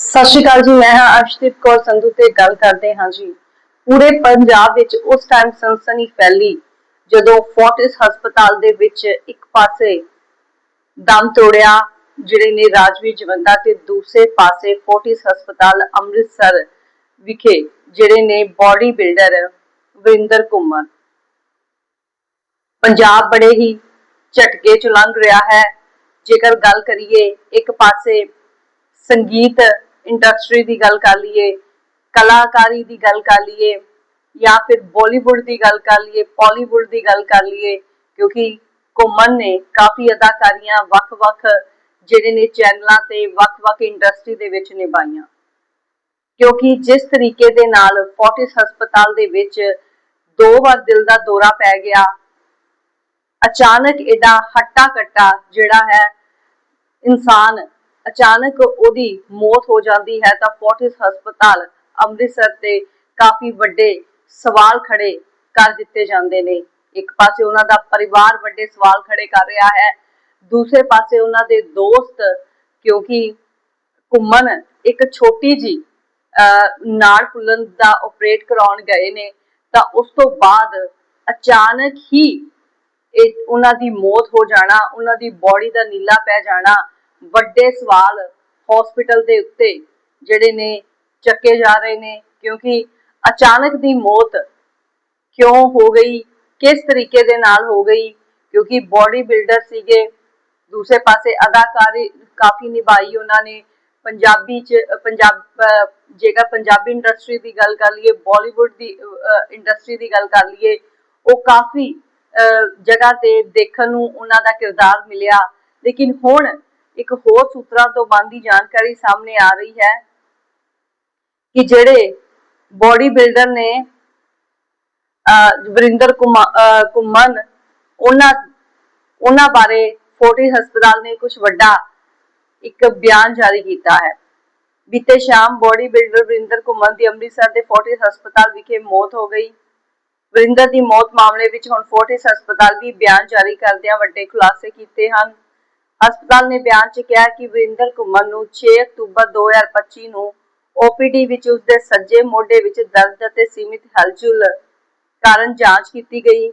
ਸਤਿ ਸ਼੍ਰੀ ਅਕਾਲ ਜੀ, ਮੈਂ ਹਾਂ ਅਰਸ਼ਦੀਪ ਕੌਰ ਸੰਧੂ ਤੇ ਗੱਲ ਕਰਦੇ ਹਾਂ ਜੀ। ਪੂਰੇ ਪੰਜਾਬ ਵਿੱਚ ਉਸ ਟਾਈਮ ਸਨਸਨੀ ਫੈਲੀ, ਜਦੋਂ ਫੋਰਟਿਸ ਹਸਪਤਾਲ ਦੇ ਵਿੱਚ ਇੱਕ ਪਾਸੇ ਦਮ ਤੋੜਿਆ, ਜਿਹੜੇ ਨੇ ਰਾਜਵੀਰ ਜਵੰਦਾ ਤੇ ਦੂਸਰੇ ਪਾਸੇ ਫੋਰਟਿਸ ਹਸਪਤਾਲ ਅੰਮ੍ਰਿਤਸਰ ਵਿਖੇ, ਜਿਹੜੇ ਨੇ ਬਾਡੀ ਬਿਲਡਰ ਵਰਿੰਦਰ ਕੁਮਾਰ। ਪੰਜਾਬ ਬੜੇ ਹੀ ਝਟਕੇ ਚ ਲੰਘ ਰਿਹਾ ਹੈ। ਜੇਕਰ ਗੱਲ ਕਰੀਏ, ਇੱਕ ਪਾਸੇ ਸੰਗੀਤ ਇੰਡਸਟਰੀ ਦੀ ਗੱਲ ਕਰ ਲਈਏ, ਕਲਾਕਾਰੀ ਦੀ ਗੱਲ ਕਰ ਲਈਏ, ਜਾਂ ਫਿਰ ਬਾਲੀਵੁੱਡ ਦੀ ਗੱਲ ਕਰ ਲਈਏ ਪਾਲੀਵੁੱਡ ਦੀ ਗੱਲ ਕਰ ਲਈਏ, ਕਿਉਂਕਿ ਘੁੰਮਣ ਨੇ ਕਾਫੀ ਅਦਾਕਾਰੀਆਂ ਵੱਖ-ਵੱਖ ਜਿਹੜੇ ਨੇ ਚੈਨਲਾਂ ਤੇ ਵੱਖ-ਵੱਖ ਇੰਡਸਟਰੀ ਦੇ ਵਿੱਚ ਨਿਭਾਈਆਂ। ਕਿਉਂਕਿ ਜਿਸ ਤਰੀਕੇ ਦੇ ਨਾਲ ਫੋਰਟਿਸ ਹਸਪਤਾਲ ਦੇ ਵਿੱਚ ਦੋ ਵਾਰ ਦਿਲ ਦਾ ਦੌਰਾ ਪੈ ਗਿਆ, ਅਚਾਨਕ ਇਹਦਾ ਹੱਟਾ ਕੱਟਾ ਜਿਹੜਾ ਹੈ ਇਨਸਾਨ ਅਚਾਨਕ ਉਹਦੀ ਮੌਤ ਹੋ ਜਾਂਦੀ ਹੈ ਤਾਂ ਫੋਰਟਿਸ ਹਸਪਤਾਲ ਅੰਮ੍ਰਿਤਸਰ ਤੇ ਕਾਫੀ ਵੱਡੇ ਸਵਾਲ ਖੜੇ ਕਰ ਦਿੱਤੇ ਜਾਂਦੇ ਨੇ। ਇੱਕ ਪਾਸੇ ਉਹਨਾਂ ਦਾ ਪਰਿਵਾਰ ਵੱਡੇ ਸਵਾਲ ਖੜੇ ਕਰ ਰਿਹਾ ਹੈ, ਦੂਸਰੇ ਪਾਸੇ ਉਹਨਾਂ ਦੇ ਦੋਸਤ, ਕਿਉਂਕਿ ਘੁੰਮਣ ਇੱਕ ਛੋਟੀ ਜੀ ਨਾੜ ਫੁੱਲਣ ਦਾ ਆਪਰੇਟ ਕਰਾਉਣ ਗਏ ਨੇ, ਤਾਂ ਉਸ ਤੋਂ ਬਾਅਦ ਅਚਾਨਕ ਹੀ ਇਹ ਉਹਨਾਂ ਦੀ ਮੌਤ ਹੋ ਜਾਣਾ, ਉਹਨਾਂ ਦੀ ਬੋਡੀ ਦਾ ਨੀਲਾ ਪੈ ਜਾਣਾ ਵੱਡੇ ਸਵਾਲ ਹਸਪੀਟਲ ਦੇ ਉੱਤੇ ਜਿਹੜੇ ਨੇ ਚੱਕੇ ਜਾ ਰਹੇ ਨੇ, ਕਿਉਂਕਿ ਅਚਾਨਕ ਦੀ ਮੌਤ ਕਿਉਂ ਹੋ ਗਈ, ਕਿਸ ਤਰੀਕੇ ਦੇ ਨਾਲ ਹੋ ਗਈ, ਕਿਉਂਕਿ ਬਾਡੀ ਬਿਲਡਰ ਸੀਗੇ, ਦੂਸਰੇ ਪਾਸੇ ਅਦਾਕਾਰੀ ਕਾਫੀ ਨਿਭਾਈ ਉਹਨਾਂ ਨੇ, ਪੰਜਾਬੀ ਚ, ਪੰਜਾਬ ਜੇਕਰ ਪੰਜਾਬੀ ਇੰਡਸਟਰੀ ਦੀ ਗੱਲ ਕਰ ਲਈਏ ਬਾਲੀਵੁੱਡ ਦੀ ਇੰਡਸਟਰੀ ਦੀ ਗੱਲ ਕਰ ਲਈਏ, ਉਹ ਕਾਫੀ ਜਗ੍ਹਾ ਤੇ ਦੇਖਣ ਨੂੰ ਉਹਨਾਂ ਦਾ ਕਿਰਦਾਰ ਮਿਲਿਆ, ਲੇਕਿਨ ਹੁਣ ਇੱਕ ਹੋਰ ਸੂਤਰਾਂ ਤੋਂ ਬੰਦੀ ਜਾਣਕਾਰੀ ਸਾਹਮਣੇ ਆ ਰਹੀ ਹੈ ਕਿ ਜਿਹੜੇ ਬੋਡੀ ਬਿਲਡਰ ਨੇ ਵਰਿੰਦਰ ਕੁਮਨ ਉਹਨਾਂ ਉਹਨਾਂ ਬਾਰੇ ਫੋਰਟੀ ਹਸਪਤਾਲ ਨੇ ਕੁਝ ਵੱਡਾ ਇੱਕ ਬਿਆਨ ਜਾਰੀ ਕੀਤਾ ਹੈ। ਬੀਤੇ ਸ਼ਾਮ ਬੋਡੀ ਬਿਲਡਰ ਵਰਿੰਦਰ ਕੁਮਨ ਦੀ ਅੰਮ੍ਰਿਤਸਰ ਦੇ ਫੋਰਟਿਸ ਹਸਪਤਾਲ ਵਿਖੇ ਮੌਤ ਹੋ ਗਈ। ਵਰਿੰਦਰ ਦੀ ਮੌਤ ਮਾਮਲੇ ਵਿੱਚ ਹੁਣ ਫੋਰਟਿਸ ਹਸਪਤਾਲ ਵੀ ਬਿਆਨ ਜਾਰੀ ਕਰਦਿਆਂ ਵੱਡੇ ਖੁਲਾਸੇ ਕੀਤੇ ਹਨ। ਹਸਪਤਾਲ ਨੇ ਬਿਆਨ 'ਚ ਕਿਹਾ ਕਿ ਵਰਿੰਦਰ ਘੁੰਮਣ ਨੂੰ 6 ਅਕਤੂਬਰ 2025 ਨੂੰ OPD ਵਿੱਚ ਉਸ ਸੱਜੇ ਮੋਢੇ ਵਿੱਚ ਦਰਦ ਅਤੇ ਸੀਮਿਤ ਹਲਚਲ ਕਾਰਨ ਜਾਂਚ ਕੀਤੀ ਗਈ।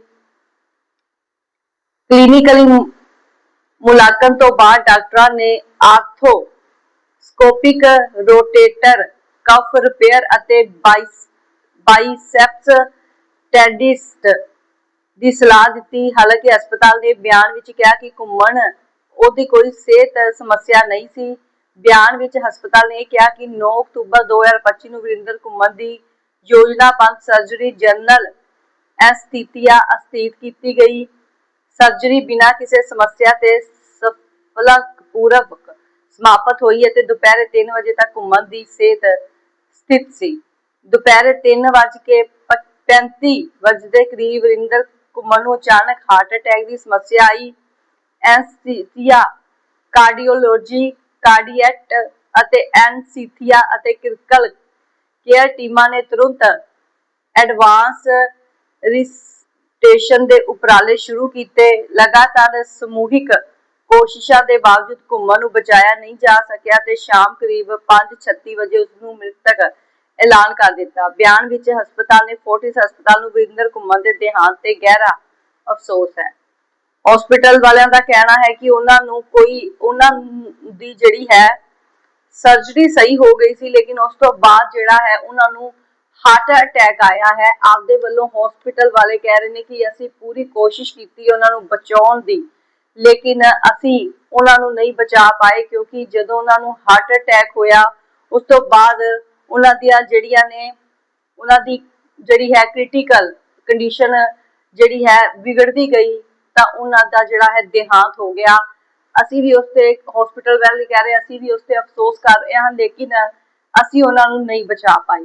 ਕਲੀਨਿਕਲੀ ਮੁਲਾਕਾਤ ਤੋਂ ਬਾਅਦ ਡਾਕਟਰਾਂ ਨੇ ਆਰਥੋਸਕੋਪਿਕ ਰੋਟੇਟਰ, ਕਫ ਰਿਪੇਅਰ ਅਤੇ ਬਾਈਸੈਪਸ ਟੈਂਡਿਸਟ ਦੀ ਸਲਾਹ ਦਿੱਤੀ। ਹਾਲਾਂਕਿ ਹਸਪਤਾਲ ਨੇ ਬਿਆਨ ਵਿੱਚ ਕਿਹਾ ਕਿ ਘੁੰਮਣ ਉਹਦੀ ਕੋਈ ਸਿਹਤ ਸਮੱਸਿਆ ਨਹੀਂ ਸੀ। ਬਿਆਨ ਵਿੱਚ ਹਸਪਤਾਲ ਨੇ ਕਿਹਾ ਕਿ 9 ਅਕਤੂਬਰ 2025 ਨੂੰ ਵਿਰਿੰਦਰ ਘੁੰਮਣ ਦੀ ਯੋਜਨਾਬੰਦ ਸਰਜਰੀ ਜਨਰਲ ਐਸਥੀਸੀਆ ਅਸਤੀਤ ਕੀਤੀ ਗਈ। ਸਰਜਰੀ ਬਿਨਾਂ ਕਿਸੇ ਸਮੱਸਿਆ ਤੇ ਸਫਲਤਾਪੂਰਵਕ ਸਮਾਪਤ ਹੋਈ ਅਤੇ ਦੁਪਹਿਰ 3 ਵਜੇ ਤੱਕ ਘੁੰਮਣ ਦੀ ਸਿਹਤ ਸਥਿਤ ਸੀ। ਦੁਪਹਿਰ 3 ਵਜੇ 35 ਵਜੇ ਦੇ ਕਰੀਬ ਰਿੰਦਰ ਘੁੰਮਣ ਨੂੰ ਅਚਾਨਕ ਹਾਰਟ ਅਟੈਕ ਦੀ ਸਮੱਸਿਆ ਆਈ। ਐਨਸੀਥੀਆ ਕਾਰਡੀਓਲੋਜੀ, ਕਾਰਡੀਐਟ ਅਤੇ ਐਨਸੀਥੀਆ ਅਤੇ ਕ੍ਰਿਟੀਕਲ ਕੇਅਰ ਟੀਮਾਂ ਨੇ ਤੁਰੰਤ ਐਡਵਾਂਸ ਰਿਸਟੇਸ਼ਨ ਦੇ ਉਪਰਾਲੇ ਸ਼ੁਰੂ ਕੀਤੇ। ਲਗਾਤਾਰ ਸਮੂਹਿਕ ਕੋਸ਼ਿਸ਼ਾਂ ਦੇ ਬਾਵਜੂਦ ਘੁੰਮਣ ਨੂੰ ਬਚਾਇਆ ਨਹੀਂ ਜਾ ਸਕਿਆ ਤੇ ਸ਼ਾਮ ਕਰੀਬ 5:36 ਵਜੇ ਉਸ ਨੂੰ ਮ੍ਰਿਤਕ ਐਲਾਨ ਕਰ ਦਿੱਤਾ। ਬਿਆਨ ਵਿੱਚ ਹਸਪਤਾਲ ਨੇ ਫੋਰਟਿਸ ਹਸਪਤਾਲ ਨੂੰ ਵਿਰਿੰਦਰ ਘੁੰਮਣ ਦੇ ਦੇਹਾਂਤ ਤੇ ਗਹਿਰਾ ਅਫਸੋਸ ਹੈ। ਹਸਪੀਟਲ ਵਾਲਿਆਂ ਦਾ ਕਹਿਣਾ ਹੈ ਕਿ ਉਹਨਾਂ ਨੂੰ ਕੋਈ, ਉਹਨਾਂ ਦੀ ਜਿਹੜੀ ਹੈ ਸਰਜਰੀ ਸਹੀ ਹੋ ਗਈ ਸੀ, ਲੇਕਿਨ ਉਸ ਤੋਂ ਬਾਅਦ ਜਿਹੜਾ ਹੈ ਉਹਨਾਂ ਨੂੰ ਹਾਰਟ ਅਟੈਕ ਆਇਆ ਹੈ। ਆਪਦੇ ਵੱਲੋਂ ਹਸਪੀਟਲ ਵਾਲੇ ਕਹਿ ਰਹੇ ਨੇ ਕਿ ਅਸੀਂ ਪੂਰੀ ਕੋਸ਼ਿਸ਼ ਕੀਤੀ ਉਹਨਾਂ ਨੂੰ ਬਚਾਉਣ ਦੀ, ਲੇਕਿਨ ਅਸੀਂ ਉਹਨਾਂ ਨੂੰ ਨਹੀਂ ਬਚਾ ਪਾਏ ਕਿਉਂਕਿ ਜਦੋਂ ਉਹਨਾਂ ਨੂੰ ਹਾਰਟ ਅਟੈਕ ਹੋਇਆ, ਉਸ ਤੋਂ ਬਾਅਦ ਉਹਨਾਂ ਦੀਆਂ ਜਿਹੜੀਆਂ ਨੇ, ਉਹਨਾਂ ਦੀ ਜਿਹੜੀ ਹੈ ਕ੍ਰਿਟੀਕਲ ਕੰਡੀਸ਼ਨ ਜਿਹੜੀ ਹੈ ਵਿਗੜਦੀ ਗਈ। ਤਾਂ ਉਹਨਾਂ ਦਾ ਜਿਹੜਾ ਹੈ ਦੇਹਾਂਤ ਹੋ ਗਿਆ। ਅਸੀਂ ਵੀ ਉਸ ਤੇ ਹਸਪੀਟਲ ਵਾਲੇ ਕਹਿ ਰਹੇ ਅਸੀਂ ਵੀ ਉਸ ਤੇ ਅਫਸੋਸ ਕਰ ਰਹੇ ਹਾਂ, ਲੇਕਿਨ ਅਸੀਂ ਉਹਨਾਂ ਨੂੰ ਨਹੀਂ ਬਚਾ ਪਾਏ।